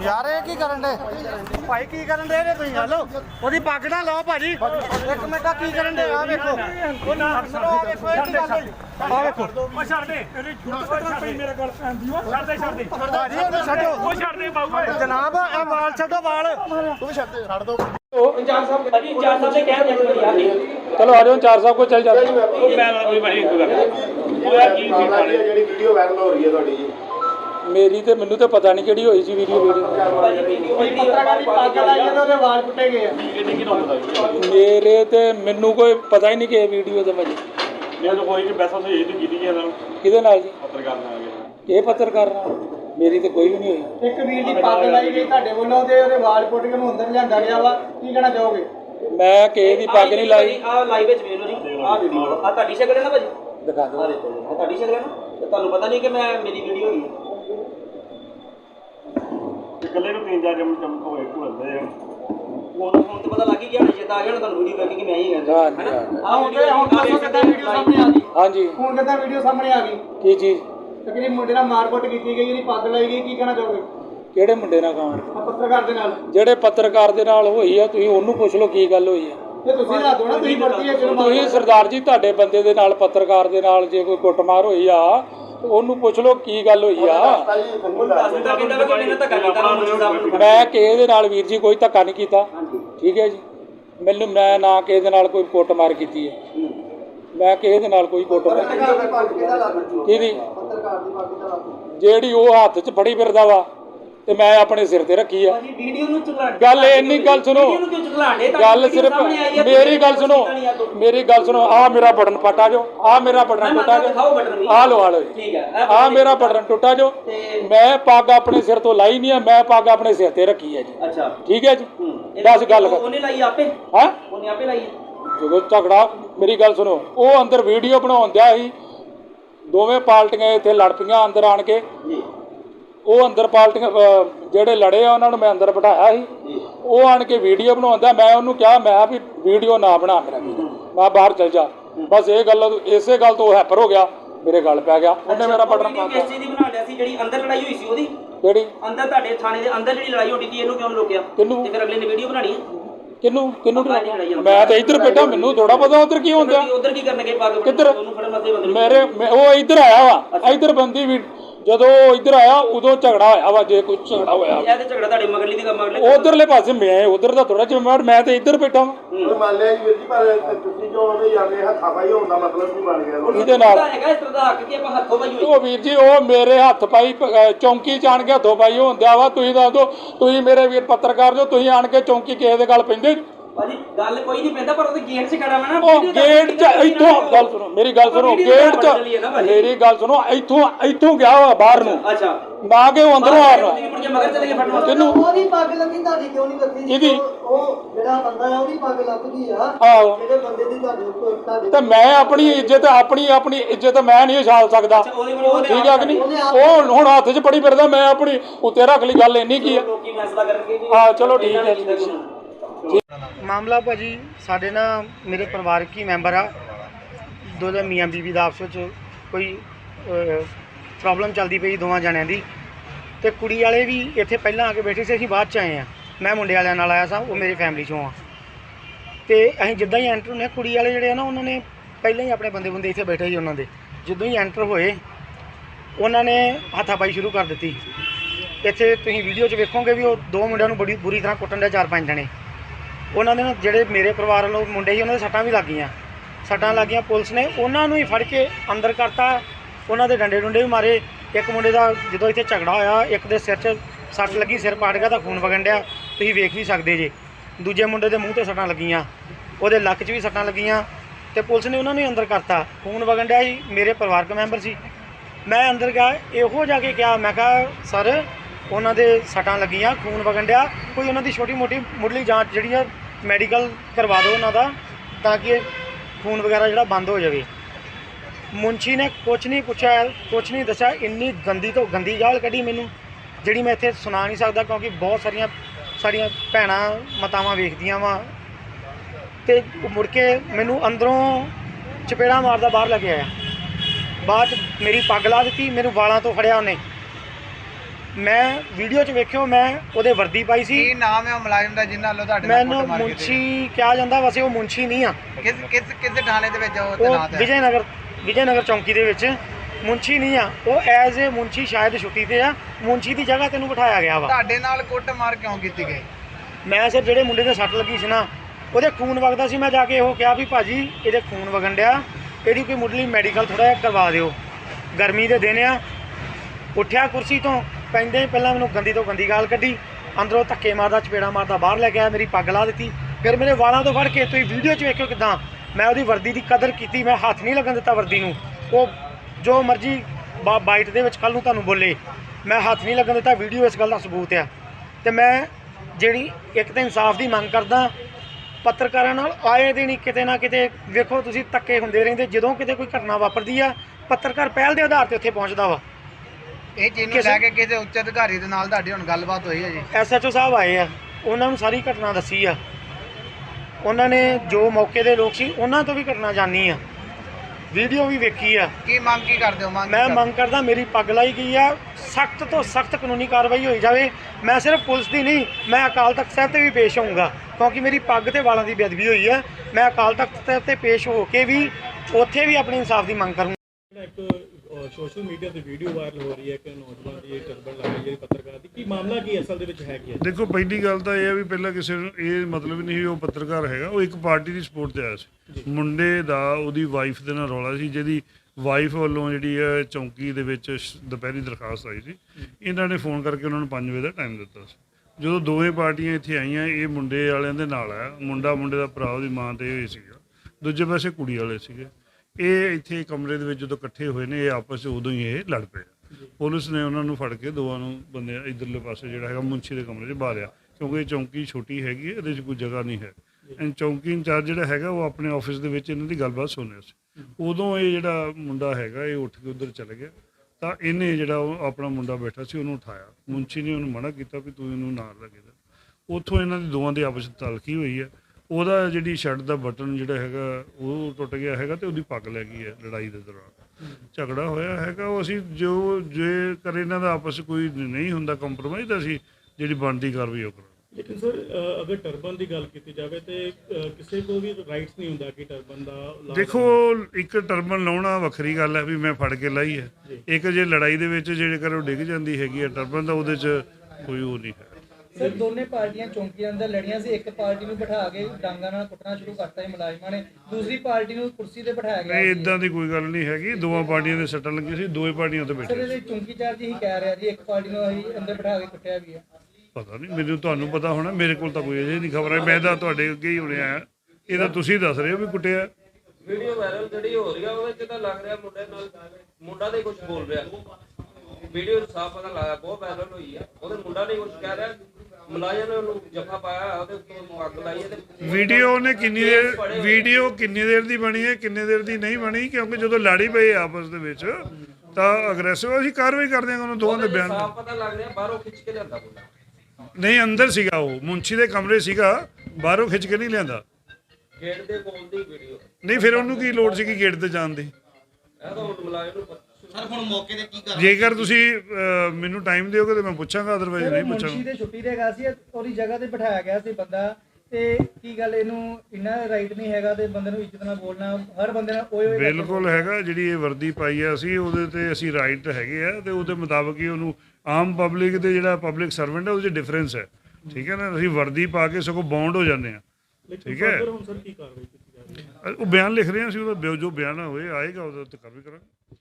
ਯਾਰ ਇਹ ਕੀ ਕਰਨ ਦੇ ਭਾਈ ਕੀ ਕਰਨ ਦੇ ਨੇ ਤੁਸੀਂ ਹਲੋ ਉਹਦੀ ਪੱਗ ਨਾ ਲਾਓ ਭਾਜੀ ਇੱਕ ਮਿੰਟ ਆ ਕੀ ਕਰਨ ਦੇ ਆ ਵੇਖੋ ਉਹ ਨਾ ਆ ਵੇਖੋ ਇਹ ਕੀ ਗੱਲ ਹੋਈ ਆ ਵੇਖੋ ਉਹ ਛੱਡ ਦੇ ਇਹਦੀ ਛੁੱਟ ਪਈ ਮੇਰੇ ਗੱਲ ਪੈਂਦੀ ਓ ਛੱਡ ਦੇ ਛੱਡ ਦੇ ਭਾਜੀ ਉਹਨੂੰ ਛੱਡੋ ਉਹ ਛੱਡ ਦੇ ਓਏ ਜਨਾਬ ਇਹ ਵਾਲ ਛੱਡੋ ਵਾਲ ਚਲੋ ਆ ਜਾਓ ਚਾਰ ਸਾਹਿਬ ਕੋ ਚੱਲ ਜਾਂਦੇ ਉਹ ਮੈਂ ਕੋਈ ਬੜੀ ਗੱਲ ਉਹ ਯਾਰ ਕੀ ਸੀ ਜਿਹੜੀ ਵੀਡੀਓ ਵਾਇਰਲ ਹੋ ਰਹੀ ਹੈ ਤੁਹਾਡੀ ਜੀ ਮੇਰੀ ਤੇ ਮੈਨੂੰ ਤੇ ਪਤਾ ਨਹੀਂ ਕਿਹੜੀ ਹੋਈ ਸੀ ਵੀਡੀਓ ਵੀਡੀਓ ਮੇਰੇ ਤੇ ਮੈਨੂੰ ਕੋਈ ਪਤਾ ਹੀ ਨਹੀਂ ਕਿ ਇਹ ਵੀਡੀਓ ਦੇ ਵਜੇ ਇਹ ਤਾਂ ਕੋਈ ਨਹੀਂ ਬੈਸਾ ਸਹੀ ਤੇ ਕੀਤੀ ਇਹਨਾਂ ਨੂੰ ਕਿਹਦੇ ਨਾਲ ਜੀ? ਪੱਤਰਕਾਰ ਨਾਲ ਆ ਗਿਆ ਇਹ ਪੱਤਰਕਾਰ ਨਾਲ। ਮੇਰੀ ਤੇ ਕੋਈ ਵੀ ਨਹੀਂ ਹੋਈ। ਇੱਕ ਵੀਰ ਦੀ ਪੱਗ ਲਾਈ ਗਈ ਤੁਹਾਡੇ ਵੱਲੋਂ ਤੇ ਉਹਦੇ ਵਾਲ ਪੁੱਟ ਕੇ ਉਹਨੂੰ ਅੰਦਰ ਲਿਆਂਦਾ ਗਿਆ ਵਾ। ਕੀ ਕਹਿਣਾ ਚਾਹੋਗੇ? ਮੈਂ ਕਿਸੇ ਦੀ ਪੱਗ ਨਹੀਂ ਲਾਈ। ਆ ਲਾਈਵ ਵਿੱਚ ਵੇਖ ਲਓ ਜੀ। ਆ ਵੀਡੀਓ ਆ ਤੁਹਾਡੀ ਸ਼ਕਲ ਹੈ ਨਾ ਭਾਜੀ? ਦਿਖਾ ਦਿਓ। ਆ ਦੇਖੋ ਤੁਹਾਡੀ ਸ਼ਕਲ ਹੈ ਨਾ? ਤੁਹਾਨੂੰ ਪਤਾ ਨਹੀਂ ਕਿ ਮੈਂ ਮੇਰੀ ਵੀਡੀਓ ਹੋਈ ਹੈ। ਇਕੱਲੇ ਨੂੰ ਤਿੰਨ ਚਾਰ ਜਮ ਚਮਕ ਹੋਏ ਘੁਲਦੇ ਆ। ਹੁਣ ਹੁਣ ਤਾਂ ਪਤਾ ਲੱਗ ਹੀ ਗਿਆ ਹੁਣ ਚੇਤਾ ਆ ਗਿਆ ਹੁਣ ਤੁਹਾਨੂੰ ਵੀਡੀਓ ਵੇਖ ਕੇ ਕਿ ਮੈਂ ਹੀ ਹਾਂ ਹਾਂਜੀ, ਹਾਂਜੀ। ਆ ਹੁਣ ਤੇ ਹੁਣ ਦੱਸੋ ਕਿੱਦਾਂ ਵੀਡੀਓ ਸਾਹਮਣੇ ਆ ਗਈ? ਹਾਂਜੀ। ਹੁਣ ਕਿੱਦਾਂ ਵੀਡੀਓ ਸਾਹਮਣੇ ਆ ਗਈ? ਕੀ ਚੀਜ਼? ਤੇ ਕਿਹੜੀ ਮੁੰਡੇ ਨਾਲ ਮਾਰਕੁੱਟ ਕੀਤੀ ਗਈ ਜਿਹੜੀ ਪੱਗ ਲਾਈ ਗਈ ਕੀ ਕਹਿਣਾ ਚਾਹੋਗੇ? ਕਿਹੜੇ ਮੁੰਡੇ ਨਾਲ ਕਾਂਡ ਆ ਪੱਤਰਕਾਰ ਦੇ ਨਾਲ। ਜਿਹੜੇ ਪੱਤਰਕਾਰ ਦੇ ਨਾਲ ਹੋਈ ਆ ਤੁਸੀਂ ਉਹਨੂੰ ਪੁੱਛ ਲਓ ਕੀ ਗੱਲ ਹੋਈ ਆ। ਤੇ ਤੁਸੀਂ ਦੱਸ ਦਿਓ ਨਾ ਤੁਸੀਂ ਵਰਤੀ ਹੈ ਜਦੋਂ ਤੁਸੀਂ ਸਰਦਾਰ ਜੀ ਤੁਹਾਡੇ ਬੰਦੇ ਦੇ ਨਾਲ ਪੱਤਰਕਾਰ ਦੇ ਨਾਲ ਜੇ ਕੋਈ ਕੁੱਟਮਾਰ ਹੋਈ ਆ ਉਹਨੂੰ ਪੁੱਛ ਲਓ ਕੀ ਗੱਲ ਹੋਈ ਆ। ਕਹਿੰਦਾ ਵਾ ਧੱਕਾ ਕੀਤਾ ਮੁੰਡੇ ਮੈਂ ਕਿਸੇ ਦੇ ਨਾਲ ਵੀਰ ਜੀ ਕੋਈ ਧੱਕਾ ਨਹੀਂ ਕੀਤਾ। ਠੀਕ ਹੈ ਜੀ। ਮੈਨੂੰ ਮੈਂ ਨਾ ਕਿਸੇ ਦੇ ਨਾਲ ਕੋਈ ਕੁੱਟਮਾਰ ਕੀਤੀ ਹੈ। ਮੈਂ ਕਿਸੇ ਦੇ ਨਾਲ ਕੋਈ ਕੁੱਟਮਾਰ ਕਿਹਦੀ ਜਿਹੜੀ ਉਹ ਹੱਥ 'ਚ ਫੜੀ ਫਿਰਦਾ ਵਾ ਤੇ ਮੈਂ ਆਪਣੇ ਸਿਰ ਤੇ ਰੱਖੀ ਆ। ਵੀਡੀਓ ਨੂੰ ਗੱਲ ਇੰਨੀ ਗੱਲ ਸੁਣੋ। ਗੱਲ ਸਿਰਫ ਮੇਰੀ ਗੱਲ ਸੁਣੋ। ਮੇਰੀ ਗੱਲ ਸੁਣੋ ਆ ਮੇਰਾ ਬਟਨ ਪਟਾ ਜੋ ਆ ਮੇਰਾ ਬਟਨ ਟੁੱਟਾ ਜੋ। ਆ ਲੋ ਆ ਲੋ ਠੀਕ ਹੈ ਆ ਮੇਰਾ ਬਟਨ ਟੁੱਟਾ ਜੋ ਮੈਂ ਪੱਗ ਆਪਣੇ ਸਿਰ ਤੋਂ ਲਾਈ ਨਹੀਂ ਆ ਮੈਂ ਪੱਗ ਆਪਣੇ ਸਿਰ ਤੇ ਰੱਖੀ ਹੈ ਜੀ। ਅੱਛਾ। ਠੀਕ ਹੈ ਜੀ। ਬਸ ਗੱਲ ਕਰ। ਉਹਨੇ ਲਾਈ ਆਪੇ? ਹਾਂ? ਉਹਨੇ ਆਪੇ ਲਾਈ ਜਦੋਂ ਝਗੜਾ ਮੇਰੀ ਗੱਲ ਸੁਣੋ ਉਹ ਅੰਦਰ ਵੀਡੀਓ ਬਣਾਉਣ ਦਿਆ ਸੀ। ਦੋਵੇਂ ਪਾਰਟੀਆਂ ਇੱਥੇ ਲੜ ਪਈਆਂ ਅੰਦਰ ਆਣ ਕੇ। ਜੀ। ਉਹ ਅੰਦਰ ਪਾਰਟੀਆਂ ਜਿਹੜੇ ਲੜੇ ਆ ਉਹਨਾਂ ਨੂੰ ਮੈਂ ਅੰਦਰ ਬਿਠਾਇਆ ਸੀ। ਉਹ ਆਣ ਕੇ ਵੀਡੀਓ ਬਣਾਉਂਦਾ ਮੈਂ ਉਹਨੂੰ ਕਿਹਾ ਮੈਂ ਵੀ ਵੀਡੀਓ ਨਾ ਬਣਾ ਮੇਰਾ ਮੈਂ ਬਾਹਰ ਚਲ ਜਾ। ਬਸ ਇਹ ਗੱਲ ਇਸੇ ਗੱਲ ਤੋਂ ਹੈਪਰ ਹੋ ਗਿਆ ਮੇਰੇ ਗੱਲ ਪੈ ਗਿਆ। ਉਹਨੇ ਮੇਰਾ ਬਟਨ ਦੀ ਬਣਾ ਲਿਆ ਸੀ ਜਿਹੜੀ ਅੰਦਰ ਲੜਾਈ ਹੋਈ ਸੀ ਉਹਦੀ? ਕਿਹੜੀ? ਅੰਦਰ ਤੁਹਾਡੇ ਥਾਣੇ ਦੇ ਅੰਦਰ ਜਿਹੜੀ ਲੜਾਈ ਹੋਈ ਸੀ ਇਹਨੂੰ ਕਿਉਂ ਕਿਹਨੂੰ? ਤੇ ਫਿਰ ਅਗਲੇ ਨੇ ਵੀਡੀਓ ਬਣਾਣੀ ਦੀ ਲੜਾਈ ਮੈਂ ਤਾਂ ਇੱਧਰ ਬੈਠਾ ਮੈਨੂੰ ਥੋੜਾ ਪਤਾ ਉਧਰ ਕੀ ਹੁੰਦਾ। ਉਧਰ ਕੀ ਕਰਨਗੇ ਪੱਗ ਕਿੱਧਰ? ਮੇਰੇ ਉਹ ਇੱਧਰ ਆਇਆ ਵਾ ਇੱਧਰ ਬੰਦੀ ਵੀ ਜਦੋਂ ਉਹ ਇੱਧਰ ਆਇਆ ਉਦੋਂ ਝਗੜਾ ਹੋਇਆ ਵਾ ਜੇ ਕੋਈ ਝਗੜਾ ਹੋਇਆ। ਇਹ ਤੇ ਝਗੜਾ ਤੁਹਾਡੇ ਮਗਰਲੀ ਦੀ ਮਗਰਲੇ ਉਧਰਲੇ ਪਾਸੇ ਮੈਂ ਉਧਰ ਦਾ ਥੋੜਾ ਜ਼ਿੰਮੇਵਾਰ ਮੈਂ ਤੇ ਇੱਧਰ ਬੈਠਾ ਵਾਂ। ਕੋਈ ਮੰਨ ਲਿਆ ਜੀ ਵੀਰ ਜੀ ਪਰ ਤੁਸੀਂ ਜੋ ਉਹਦੇ ਜਾਂਦੇ ਹੱਥਾਪਾਈ ਹੋਣ ਦਾ ਮਤਲਬ ਕੀ ਬਣ ਗਿਆ? ਇਹਦੇ ਨਾਲ ਤਾਂ ਹੈਗਾ ਇਸ ਤਰ੍ਹਾਂ ਦਾ ਹੱਕ ਕਿ ਆਪਾਂ ਹੱਥੋਂ ਪਾਈ ਹੋਈ। ਉਹ ਵੀਰ ਜੀ ਉਹ ਮੇਰੇ ਹੱਥ ਪਾਈ ਪ- ਅਹ ਚੌਂਕੀ ਚ ਆਣ ਕੇ ਹੱਥੋਂ ਪਾਈ ਹੁੰਦਿਆ ਵਾ। ਤੁਸੀਂ ਦੱਸ ਦਿਓ ਤੁਸੀਂ ਮੇਰੇ ਵੀਰ ਪੱਤਰਕਾਰ ਜੋ ਤੁਸੀਂ ਆਣ ਕੇ ਚੌਂਕੀ ਕਿਸੇ ਦੇ ਗੱਲ ਪੈਂਦੇ? ਜੀ? ਭਾਜੀ ਗੱਲ ਕੋਈ ਨਹੀਂ ਪੈਂਦਾ ਪਰ ਉਹਦੇ ਗੇਟ 'ਚ ਖੜਾ ਵਾ ਨਾ ਉਹ ਗੇਟ ਚ ਇੱਥੋਂ ਗੱਲ ਸੁਣੋ ਮੇਰੀ ਗੱਲ ਸੁਣੋ ਗੇਟ ਚ ਮੇਰੀ ਗੱਲ ਸੁਣੋ ਇੱਥੋਂ ਇੱਥੋਂ ਗਿਆ ਵਾ ਬਾਹਰ ਨੂੰ। ਅੱਛਾ। ਨਾ ਕਿ ਉਹ ਅੰਦਰੋਂ ਆ ਰਿਹਾ? ਮੁੜ ਕੇ ਮਗਰ ਚਲੇ ਗਏ ਫੜਨ ਵਾਸਤੇ ਕਿਹਨੂੰ ਉਹਦੀ ਪੱਗ ਲੱਗੀ ਤੁਹਾਡੀ ਕਿਉਂ ਨਹੀਂ ਲੱਗੀ? ਕਿਹਦੀ? ਉਹ- ਉਹ ਜਿਹੜਾ ਬੰਦਾ ਆ ਉਹਦੀ ਪੱਗ ਲੱਗੀ ਆ। ਆਹੋ। ਜਿਹੜੇ ਬੰਦੇ ਦੀ ਤੁਹਾਡੇ ਉੱਪਰ ਤੁਹਾਡੇ ਤੇ ਮੈਂ ਆਪਣੀ ਇੱਜ਼ਤ ਆਪਣੀ ਆਪਣੀ ਇੱਜ਼ਤ ਮੈਂ ਨਹੀਂ ਛਾਲ ਸਕਦਾ। ਠੀਕ ਆ ਕਿ ਨਹੀਂ? ਉਹ ਹੁਣ ਹੱਥ 'ਚ ਪੜੀ ਫਿਰਦਾ ਮੈਂ ਆਪਣੀ ਉੱਤੇ ਰੱਖ ਲਈ ਗੱਲ ਇੰਨੀ ਕੀ ਆ। ਲੋਕੀ ਫੈਸਲਾ ਕਰਨਗੇ ਜੀ ਹਾਂ ਚਲੋ ਠੀਕ ਹੈ ਜੀ ਮਾਮਲਾ ਭਾਜੀ ਸਾਡੇ ਨਾ ਮੇਰੇ ਪਰਿਵਾਰਕ ਹੀ ਮੈਂਬਰ ਆ। ਦੋ ਦੇ ਮੀਆਂ ਬੀਬੀ ਦਾ ਆਪਸ ਵਿੱਚ ਕੋਈ ਪ੍ਰੋਬਲਮ ਚੱਲਦੀ ਪਈ ਦੋਵਾਂ ਜਣਿਆਂ ਦੀ। ਤੇ ਕੁੜੀ ਵਾਲੇ ਵੀ ਇੱਥੇ ਪਹਿਲਾਂ ਆ ਕੇ ਬੈਠੇ ਸੀ ਅਸੀਂ ਬਾਅਦ ਚ ਆਏ ਆ। ਮੈਂ ਮੁੰਡੇ ਵਾਲਿਆਂ ਨਾਲ ਆਇਆ ਸਾਂ ਉਹ ਮੇਰੀ ਫੈਮਿਲੀ ਚੋਂ ਆ। ਤੇ ਅਸੀਂ ਜਿੱਦਾਂ ਹੀ ਐਂਟਰ ਹੁੰਦੇ ਹਾਂ, ਕੁੜੀ ਵਾਲੇ ਜਿਹੜੇ ਆ ਨਾ ਉਹਨਾਂ ਨੇ ਪਹਿਲਾਂ ਹੀ ਆਪਣੇ ਬੰਦੇ ਬੰਦੇ ਇੱਥੇ ਬੈਠੇ ਸੀ ਉਹਨਾਂ ਦੇ। ਜਦੋਂ ਹੀ ਐਂਟਰ ਹੋਏ ਉਹਨਾਂ ਨੇ ਹੱਥਾਪਾਈ ਸ਼ੁਰੂ ਕਰ ਦਿੱਤੀ। ਇੱਥੇ ਤੁਸੀਂ ਵੀਡੀਓ 'ਚ ਵੇਖੋਗੇ ਵੀ ਉਹ ਦੋ ਮੁੰਡਿਆਂ ਨੂੰ ਬੜੀ ਬੁਰੀ ਤਰ੍ਹਾਂ ਕੁੱਟਣ ਦੇ ਚਾਰ ਪੰਜ ਜਣੇ। ਉਹਨਾਂ ਦੇ ਨਾ ਜਿਹੜੇ ਮੇਰੇ ਪਰਿਵਾਰ ਵੱਲੋਂ ਮੁੰਡੇ ਸੀ, ਉਹਨਾਂ ਦੇ ਸੱਟਾਂ ਵੀ ਲੱਗੀਆਂ। ਸੱਟਾਂ ਲੱਗੀਆਂ, ਪੁਲਿਸ ਨੇ ਉਹਨਾਂ ਨੂੰ ਹੀ ਫੜ ਕੇ ਅੰਦਰ ਕਰਤਾ। ਉਹਨਾਂ ਦੇ ਡੰਡੇ ਡੁੰਡੇ ਵੀ ਮਾਰੇ। ਇੱਕ ਮੁੰਡੇ ਦਾ ਜਦੋਂ ਇੱਥੇ ਝਗੜਾ ਹੋਇਆ, ਇੱਕ ਦੇ ਸਿਰ 'ਚ ਸੱਟ ਲੱਗੀ, ਸਿਰ ਪਾੜ ਗਿਆ ਤਾਂ ਖੂਨ ਵਗਣ ਡਿਆ। ਤੁਸੀਂ ਵੇਖ ਵੀ ਸਕਦੇ ਜੇ। ਦੂਜੇ ਮੁੰਡੇ ਦੇ ਮੂੰਹ ਤੇ ਸੱਟਾਂ ਲੱਗੀਆਂ। ਉਹਦੇ ਲੱਕ 'ਚ ਵੀ ਸੱਟਾਂ ਲੱਗੀਆਂ ਤੇ ਪੁਲਿਸ ਨੇ ਉਹਨਾਂ ਨੂੰ ਹੀ ਅੰਦਰ ਕਰਤਾ। ਖੂਨ ਵਗਣ ਡਿਆ ਸੀ ਮੇਰੇ ਪਰਿਵਾਰਕ ਮੈਂਬਰ ਸੀ। ਮੈਂ ਅੰਦਰ ਗਿਆ, ਇਹੋ ਜਾ ਕੇ ਕਿਹਾ, ਮੈਂ ਕਿਹਾ, ਸਰ, ਉਹਨਾਂ ਦੇ ਸੱਟਾਂ ਲੱਗੀਆਂ, ਖੂਨ ਵਗਣ ਡਿਆ। ਕੋਈ ਉਹਨਾਂ ਦੀ ਛੋਟੀ ਮੋਟੀ ਮੁੱਢਲੀ ਜਾਂਚ ਜਿਹੜੀ ਆ ਮੈਡੀਕਲ ਕਰਵਾ ਦਿਓ ਉਹਨਾਂ ਦਾ, ਤਾਂ ਕਿ ਇਹ ਖੂਨ ਵਗੈਰਾ ਜਿਹੜਾ ਬੰਦ ਹੋ ਜਾਵੇ। ਮੁੰਸ਼ੀ ਨੇ ਕੁਝ ਨਹੀਂ ਪੁੱਛਿਆ ਕੁਝ ਨਹੀਂ ਦੱਸਿਆ, ਇੰਨੀ ਗੰਦੀ ਤੋਂ ਗੰਦੀ ਗਾਲ ਕੱਢੀ ਮੈਨੂੰ, ਜਿਹੜੀ ਮੈਂ ਇੱਥੇ ਸੁਣਾ ਨਹੀਂ ਸਕਦਾ, ਕਿਉਂਕਿ ਬਹੁਤ ਸਾਰੀਆਂ ਸਾਡੀਆਂ ਭੈਣਾਂ ਮਾਤਾਵਾਂ ਵੇਖਦੀਆਂ ਵਾ। ਤੇ ਮੁੜ ਕੇ ਮੈਨੂੰ ਅੰਦਰੋਂ ਚਪੇੜਾ ਮਾਰਦਾ ਬਾਹਰ ਲੱਗਿਆ ਆ ਬਾਅਦ 'ਚ ਮੇਰੀ ਪੱਗ ਲਾ ਦਿੱਤੀ, ਮੈਨੂੰ ਵਾਲਾਂ ਤੋਂ ਫੜਿਆ ਉਹਨੇ। ਮੈਂ ਵੀਡੀਓ 'ਚ ਵੇਖਿਓ ਮੈਂ ਉਹਦੇ ਵਰਦੀ ਪਾਈ ਸੀ। ਕੀ ਨਾਮ ਹੈ ਉਹ ਮੁਲਾਜ਼ਮ ਦਾ ਜਿਨ੍ਹਾਂ ਵੱਲੋਂ ਤੁਹਾਡੇ ਨਾਲ ਮੈਨੂੰ ਕੁੱਟਮਾਰ ਕੀਤੀ ਮੁੰਸ਼ੀ ਕਿਹਾ ਜਾਂਦਾ ਵੈਸੇ ਉਹ ਮੁੰਸ਼ੀ ਨਹੀਂ ਆ। ਕਿਸ ਕਿਸ ਕਿਸ ਥਾਣੇ ਦੇ ਵਿੱਚ ਉਹ ਉਹ ਤੈਨਾਤ ਹੈ? ਵਿਜੇ ਨਗਰ ਵਿਜੇ ਨਗਰ ਚੌਂਕੀ ਦੇ ਵਿੱਚ। ਮੁੰਸ਼ੀ ਨਹੀਂ ਆ। ਉਹ ਐਜ਼ ਏ ਮੁੰਸ਼ੀ ਸ਼ਾਇਦ ਛੁੱਟੀ ਤੇ ਆ। ਮੁੰਸ਼ੀ ਦੀ ਜਗ੍ਹਾ ਤੈਨੂੰ ਬਿਠਾਇਆ ਗਿਆ ਵਾ। ਤੁਹਾਡੇ ਨਾਲ ਕੁੱਟਮਾਰ ਕਿਉਂ ਕੀਤੀ ਗਈ? ਮੈਂ ਸਿਰ ਜਿਹੜੇ ਮੁੰਡੇ ਦੇ ਸੱਟ ਲੱਗੀ ਸੀ ਨਾ ਉਹਦੇ ਖੂਨ ਵਗਦਾ ਸੀ। ਮੈਂ ਜਾ ਕੇ ਉਹ ਕਿਹਾ ਵੀ ਭਾਜੀ ਇਹਦੇ ਖੂਨ ਵਗਣ ਡਿਆ। ਇਹਦੀ ਕੋਈ ਮੁੱਢਲੀ ਮੈਡੀਕਲ ਥੋੜਾ ਜਿਹਾ ਕਰਵਾ ਦਿਓ। ਗਰਮੀ ਦੇ ਦਿਨ ਆ। ਉੱਠਿਆ ਕੁਰਸੀ ਤੋਂ। ਪੈਂਦੇ ਹੀ ਪਹਿਲਾਂ ਮੈਨੂੰ ਗੰਦੀ ਤੋਂ ਗੰਦੀ ਗਾਲ ਕੱਢੀ, ਅੰਦਰੋਂ ਧੱਕੇ ਮਾਰਦਾ, ਚਪੇੜਾ ਮਾਰਦਾ, ਬਾਹਰ ਲੈ ਕੇ ਆਇਆ, ਮੇਰੀ ਪੱਗ ਲਾ ਦਿੱਤੀ। ਫਿਰ ਮੇਰੇ ਵਾਲਾਂ ਤੋਂ ਫੜ ਕੇ ਤੁਸੀਂ ਵੀਡੀਓ 'ਚ ਵੇਖਿਓ ਕਿਦਾਂ ਮੈਂ ਉਹਦੀ ਵਰਦੀ ਦੀ ਕਦਰ ਕੀਤੀ, ਮੈਂ ਹੱਥ ਨਹੀਂ ਲੱਗਣ ਦਿੱਤਾ ਵਰਦੀ ਨੂੰ। ਉਹ ਜੋ ਮਰਜ਼ੀ ਬਾ- ਬਾਈਟ ਦੇ ਵਿੱਚ ਕੱਲ ਨੂੰ ਤੁਹਾਨੂੰ ਬੋਲੇ, ਮੈਂ ਹੱਥ ਨਹੀਂ ਲੱਗਣ ਦਿੱਤਾ ਵੀਡੀਓ ਇਸ ਗੱਲ ਦਾ ਸਬੂਤ ਆ। ਤੇ ਮੈਂ ਜਿਹੜੀ ਇੱਕ ਤਾਂ ਇਨਸਾਫ ਦੀ ਮੰਗ ਕਰਦਾ, ਪੱਤਰਕਾਰਾਂ ਨਾਲ ਆਏ ਦਿਨ ਹੀ ਕਿਤੇ ਨਾ ਕਿਤੇ ਵੇਖੋ ਤੁਸੀਂ ਧੱਕੇ ਹੁੰਦੇ ਰਹਿੰਦੇ, ਜਦੋਂ ਕਿਤੇ ਕੋਈ ਘਟਨਾ ਵਾਪਰਦੀ ਆ, ਪੱਤਰਕਾਰ ਪਹਿਲ ਦੇ ਆਧਾਰ ਤੇ ਉੱਥੇ ਪਹੁੰਚਦਾ ਵਾ। ਇਹ ਚੀਜ਼ ਨੂੰ ਕਿਸੇ- ਲੈ ਕੇ ਕਿਸੇ ਉੱਚ ਅਧਿਕਾਰੀ ਦੇ ਨਾਲ ਤੁਹਾਡੀ ਹੁਣ ਗੱਲਬਾਤ ਹੋਈ ਹੈ ਜੀ। ਐਸਐਚਓ ਸਾਹਿਬ ਆਏ ਆ ਉਹਨਾਂ ਨੂੰ ਸਾਰੀ ਘਟਨਾ ਦੱਸੀ ਆ। ਉਹਨਾਂ ਨੇ ਜੋ ਮੌਕੇ ਦੇ ਲੋਕ ਸੀ ਉਹਨਾਂ ਤੋਂ ਵੀ ਘਟਨਾ ਜਾਣੀ ਆ। ਵੀਡੀਓ ਵੀ ਵੇਖੀ ਆ। ਕੀ ਮੰਗ ਕੀ ਕਰਦੇ ਹੋ? ਮੰਗ ਕੀ ਮੈਂ ਕਰਦੇ ਹੋ? ਮੰਗ ਕਰਦਾ ਮੇਰੀ ਪੱਗ ਲਾਈ ਗਈ ਆ ਸਖਤ ਤੋਂ ਸਖਤ ਕਾਨੂੰਨੀ ਕਾਰਵਾਈ ਹੋਈ ਜਾਵੇ। ਮੈਂ ਸਿਰਫ ਪੁਲਿਸ ਦੀ ਨਹੀਂ ਮੈਂ ਅਕਾਲ ਤਖਤ ਸਾਹਿਬ ਤੇ ਵੀ ਪੇਸ਼ ਹੋਊਂਗਾ ਕਿਉਂਕਿ ਮੇਰੀ ਪੱਗ ਤੇ ਵਾਲਾਂ ਦੀ ਬੇਅਦਬੀ ਹੋਈ ਆ। ਮੈਂ ਅਕਾਲ ਤਖਤ ਸਾਹਿਬ ਤੇ ਪੇਸ਼ ਹੋ ਕੇ ਵੀ ਉੱਥੇ ਵੀ ਆਪਣੀ ਇਨਸਾਫ ਦੀ ਮੰਗ ਕਰੂੰਗਾ। ਇੱਕ ਸੋਸ਼ਲ ਮੀਡੀਆ ਤੇ ਵੀਡੀਓ ਵਾਇਰਲ ਹੋ ਰਹੀ ਹੈ ਕਿ ਨੌਜਵਾਨ ਦੀ ਇਹ ਟਰਬਨ ਲੱਗੀ ਜਿਹੜੀ ਪੱਤਰਕਾਰ ਦੀ। ਕੀ ਮਾਮਲਾ ਕੀ ਅਸਲ ਦੇ ਵਿੱਚ ਹੈ ਕੀ ਹੈ? ਦੇਖੋ ਪਹਿਲੀ ਗੱਲ ਤਾਂ ਇਹ ਹੈ ਵੀ ਪਹਿਲਾਂ ਕਿਸੇ ਨੂੰ ਇਹ ਮਤਲਬ ਨਹੀਂ ਸੀ ਉਹ ਪੱਤਰਕਾਰ ਹੈਗਾ। ਉਹ ਇੱਕ ਪਾਰਟੀ ਦੀ ਸਪੋਰਟ ਤੇ ਆਇਆ ਸੀ। ਮੁੰਡੇ ਦਾ ਉਹਦੀ ਵਾਈਫ ਦੇ ਨਾਲ ਰੌਲਾ ਸੀ ਜਿਹਦੀ ਵਾਈਫ ਵੱਲੋਂ ਜਿਹੜੀ ਹੈ ਚੌਂਕੀ ਦੇ ਵਿੱਚ ਦੁਪਹਿਰੀ ਦਰਖਾਸਤ ਆਈ ਸੀ। ਇਹਨਾਂ ਨੇ ਫੋਨ ਕਰਕੇ ਉਹਨਾਂ ਨੂੰ 5 ਵਜੇ ਦਾ ਟਾਈਮ ਦਿੱਤਾ ਸੀ। ਜਦੋਂ ਦੋਵੇਂ ਪਾਰਟੀਆਂ ਇੱਥੇ ਆਈਆਂ ਇਹ ਮੁੰਡੇ ਵਾਲਿਆਂ ਦੇ ਨਾਲ ਆ ਮੁੰਡਾ ਮੁੰਡੇ ਦਾ ਭਰਾ ਉਹਦੀ ਮਾਂ ਤੇ ਇਹ ਸੀਗਾ। ਦੂਜੇ ਪਾਸੇ ਕੁੜੀ ਵਾਲੇ ਸੀਗੇ। ਇਹ ਇੱਥੇ ਕਮਰੇ ਦੇ ਵਿੱਚ ਜਦੋਂ ਇਕੱਠੇ ਹੋਏ ਨੇ ਇਹ ਆਪਸ 'ਚ ਉਦੋਂ ਹੀ ਇਹ ਲੜ ਪਏ ਪੁਲਿਸ ਨੇ ਉਹਨਾਂ ਨੂੰ ਫੜ ਕੇ ਦੋਵਾਂ ਨੂੰ ਬੰਦੇ ਇਧਰਲੇ ਪਾਸੇ ਜਿਹੜਾ ਹੈਗਾ ਮੁੰਸ਼ੀ ਦੇ ਕਮਰੇ 'ਚ ਬਾਰਿਆ ਕਿਉਂਕਿ ਇਹ ਚੌਂਕੀ ਛੋਟੀ ਹੈਗੀ ਹੈ ਇਹਦੇ 'ਚ ਕੋਈ ਜਗ੍ਹਾ ਨਹੀਂ ਹੈ। ਐਂ ਚੌਂਕੀ ਇੰਚਾਰਜ ਜਿਹੜਾ ਹੈਗਾ ਉਹ ਆਪਣੇ ਆਫਿਸ ਦੇ ਵਿੱਚ ਇਹਨਾਂ ਦੀ ਗੱਲਬਾਤ ਸੁਣ ਰਿਹਾ ਸੀ। ਉਦੋਂ ਇਹ ਜਿਹੜਾ ਮੁੰਡਾ ਹੈਗਾ ਇਹ ਉੱਠ ਕੇ ਉਧਰ ਚਲੇ ਗਿਆ। ਤਾਂ ਇਹਨੇ ਜਿਹੜਾ ਉਹ ਆਪਣਾ ਮੁੰਡਾ ਬੈਠਾ ਸੀ ਉਹਨੂੰ ਉਠਾਇਆ। ਮੁੰਸ਼ੀ ਨੇ ਉਹਨੂੰ ਮਨਾ ਕੀਤਾ ਵੀ ਤੂੰ ਇਹਨੂੰ ਨਾਲ ਲੱਗੇ ਉੱਥੋਂ ਇਹਨਾਂ ਦੀ ਦੋਵਾਂ ਦੀ ਆਪਸ ਵਿੱਚ ਤਲਖੀ ਹੋਈ ਹੈ। ਉਹਦਾ ਜਿਹੜੀ ਸ਼ਰਟ ਦਾ ਬਟਨ ਜਿਹੜਾ ਹੈਗਾ ਉਹ ਟੁੱਟ ਗਿਆ ਹੈਗਾ ਤੇ ਉਹਦੀ ਪੱਗ ਲੈ ਗਈ ਹੈ ਲੜਾਈ ਦੇ ਦੌਰਾਨ। ਝਗੜਾ ਹੋਇਆ ਹੈਗਾ ਉਹ ਅਸੀਂ ਜੋ ਜੇ ਕਰ ਇਹਨਾਂ ਦਾ ਆਪਸ ਕੋਈ ਨਹੀਂ ਹੁੰਦਾ ਕੰਪਰੋਮਾਈਜ਼ ਤਾਂ ਅਸੀਂ ਜਿਹੜੀ ਬਣਦੀ ਕਾਰਵਾਈ ਉਹ ਕਰਾਂਗੇ। ਲੇਕਿਨ ਸਰ ਅਗਰ ਟਰਬਨ ਦੀ ਗੱਲ ਕੀਤੀ ਜਾਵੇ ਤੇ ਕਿਸੇ ਕੋ ਵੀ ਰਾਈਟਸ ਨਹੀਂ ਹੁੰਦਾ ਕਿ ਟਰਬਨ ਦਾ ਦੇਖੋ ਇੱਕ ਟਰਬਨ ਲਾਉਣਾ ਵੱਖਰੀ ਗੱਲ ਹੈ ਵੀ ਮੈਂ ਫੜ ਕੇ ਲਾਈ ਹੈ। ਇੱਕ ਜੇ ਲੜਾਈ ਦੇ ਵਿੱਚ ਜਿਹੜੇ ਕਰ ਉਹ ਡਿੱਗ ਜਾਂਦੀ ਹੈਗੀ ਹੈ ਟਰਬਨ ਦਾ ਉਹਦੇ 'ਚ ਕੋਈ ਉਹ ਨਹੀਂ ਹੈ। ਸਰ ਦੋਨੇ ਪਾਰਟੀਆਂ ਚੌਂਕੀਆਂ ਅੰਦਰ ਲੜੀਆਂ ਸੀ। ਇੱਕ ਪਾਰਟੀ ਨੂੰ ਬਿਠਾ ਕੇ ਡਾਂਗਾ ਨਾਲ ਕੁੱਟਣਾ ਸ਼ੁਰੂ ਕਰਤਾ ਸੀ ਮੁਲਾਜ਼ਮਾਂ ਨੇ। ਦੂਸਰੀ ਪਾਰਟੀ ਨੂੰ ਕੁਰਸੀ ਤੇ ਬਿਠਾਇਆ ਗਿਆ ਨਹੀਂ ਸੀ। ਇਦਾਂ ਦੀ ਕੋਈ ਗੱਲ ਨਹੀਂ ਹੈਗੀ। ਦੋਵਾਂ ਪਾਰਟੀਆਂ ਦੇ ਸੱਟਾਂ ਲੱਗੀਆਂ ਸੀ। ਦੋਵੇਂ ਪਾਰਟੀਆਂ ਤੇ ਸਰ ਬੈਠੇ ਇਹਦੇ ਚੌਂਕੀ ਚਾਰਜ ਹੀ ਕਹਿ ਰਿਹਾ ਜੀ ਇੱਕ ਪਾਰਟੀ ਨੂੰ ਅਸੀਂ ਅੰਦਰ ਬਿਠਾ ਕੇ ਕੁੱਟਿਆ ਵੀ ਹੈ ਪਤਾ ਨਹੀਂ ਮੈਨੂੰ ਤੁਹਾਨੂੰ ਪਤਾ ਹੋਣਾ ਮੇਰੇ ਕੋਲ ਤਾਂ ਕੋਈ ਅਜੇ ਨਹੀਂ ਖਬਰ ਹੈ ਮੈਂ ਤਾਂ ਤੁਹਾਡੇ ਅੱਗੇ ਹੀ ਹੁਣੇ ਆਇਆ। ਇਹ ਤਾਂ ਤੁਸੀਂ ਦੱਸ ਰਹੇ ਹੋ ਵੀ ਕੁੱਟਿਆ। ਵੀਡੀਓ ਵਾਇਰਲ ਜਿਹੜੀ ਹੋ ਰਹੀ ਆ ਉਹਦੇ ਚ ਤਾਂ ਲੱਗ ਰਿਹਾ ਮੁੰਡੇ ਨਾਲ ਮੁੰਡਾ ਦੇ ਕੁਝ ਬੋਲ ਰਿਹਾ। ਵੀਡੀਓ ਸਾਫ਼ ਪਤਾ ਲੱਗਾ ਬਹੁਤ ਵਾਇਰਲ ਹੋਈ ਆ। ਉਹਦੇ ਮੁੰਡਾ ਨੇ ਕੁਝ ਕਹਿ ਰਿਹਾ। ਮੁਲਾਜ਼ਮ ਨੇ ਉਹਨੂੰ ਜੱਫਾ ਪਾਇਆ ਉਹਦੇ ਉੱਤੇ ਅੱਗ ਲਾਈ ਹੈ ਤੇ ਵੀਡੀਓ ਨੇ ਕਿੰਨੀ ਦੇਰ ਵੀਡੀਓ ਕਿੰਨੀ ਦੇਰ ਦੀ ਬਣੀ ਹੈ ਕਿੰਨੇ ਦੇਰ ਦੀ ਨਹੀਂ ਬਣੀ? ਕਿਉਂਕਿ ਜਦੋਂ ਲੜੀ ਪਈ ਆਪਸ ਦੇ ਵਿੱਚ ਤਾਂ ਅਗਰੈਸਿਵ ਅਸੀਂ ਕਾਰਵਾਈ ਕਰਦੇ ਹਾਂ ਉਹਨਾਂ ਦੋਵਾਂ ਦੇ ਬਿਆਨ ਸਾਫ਼ ਪਤਾ ਲੱਗ ਰਿਹਾ ਬਾਹਰੋਂ ਖਿੱਚ ਕੇ ਲਿਆਂਦਾ ਮੁੰਡਾ। ਨਹੀਂ ਅੰਦਰ ਸੀਗਾ ਉਹ ਮੁੰਸ਼ੀ ਦੇ ਕਮਰੇ ਸੀਗਾ ਬਾਹਰੋਂ ਖਿੱਚ ਕੇ ਨਹੀਂ ਲਿਆਂਦਾ। ਗੇਟ ਦੇ ਕੋਲ ਦੀ ਵੀਡੀਓ। ਨਹੀਂ ਫਿਰ ਉਹਨੂੰ ਕੀ ਲੋੜ ਸੀ ਕਿ ਗੇਟ ਤੇ ਜਾਣ ਦੀ? ਇਹ ਤਾਂ ਹੁਣ ਮੁਲਾਜ਼ਮ ਨੂੰ ਪਤਾ ਜੇਕਰ ਤੁਸੀਂ ਅਹ, ਮੈਨੂੰ ਟਾਈਮ ਦਿਓਗੇ ਤਾਂ ਮੈਂ ਪੁੱਛਾਂਗਾ ਅਦਰਵਾਈਜ਼ ਸਰ ਨਹੀਂ ਮੁਨਸ਼ੀ ਪੁੱਛਾਂਗਾ। ਦੇ ਛੁੱਟੀ ਤੇ ਗਿਆ ਸੀ ਉਹਦੀ ਜਗ੍ਹਾ ਤੇ ਬਿਠਾਇਆ ਗਿਆ ਸੀ ਬੰਦਾ। ਤੇ ਕੀ ਗੱਲ ਇਹਨੂੰ ਇੰਨਾ ਰਾਈਟ ਨਹੀਂ ਹੈਗਾ ਤੇ ਬੰਦੇ ਨੂੰ ਇੱਜ਼ਤ ਨਾਲ ਬੋਲਣਾ ਹਰ ਬੰਦੇ ਨਾਲ ਓਏ ਓਏ ਕਰਕੇ ਬਿਲਕੁਲ ਹੈਗਾ ਜਿਹੜੀ ਇਹ ਵਰਦੀ ਪਾਈ ਹੈ ਅਸੀਂ ਉਹਦੇ ਤੇ ਅਸੀਂ ਰਾਈਟ ਹੈਗੇ ਆ ਤੇ ਉਹਦੇ ਮੁਤਾਬਕ ਹੀ ਉਹਨੂੰ ਆਮ ਪਬਲਿਕ ਤੇ ਜਿਹੜਾ ਪਬਲਿਕ ਸਰਵੈਂਟ ਹੈ ਉਹਦੇ 'ਚ ਡਿਫਰੈਂਸ ਹੈ। ਠੀਕ ਹੈ ਨਾ? ਅਸੀਂ ਵਰਦੀ ਪਾ ਕੇ ਸਗੋਂ ਬੌਂਡ ਹੋ ਜਾਂਦੇ ਆ ਠੀਕ ਹੈ। further ਹੁਣ ਸਰ ਕੀ ਕਾਰਵਾਈ ਕੀਤੀ ਜਾ ਰਹੀ ਹੈ? ਉਹ ਬਿਆਨ ਲਿਖ ਰਹੇ ਹਾਂ ਅਸੀਂ ਉਹਦਾ ਜੋ ਬਿਆਨ ਹੋਏ ਆਏਗਾ ਉਹਦੇ ਉੱਤੇ ਕਾਰਵਾਈ ਕਰਾਂਗੇ।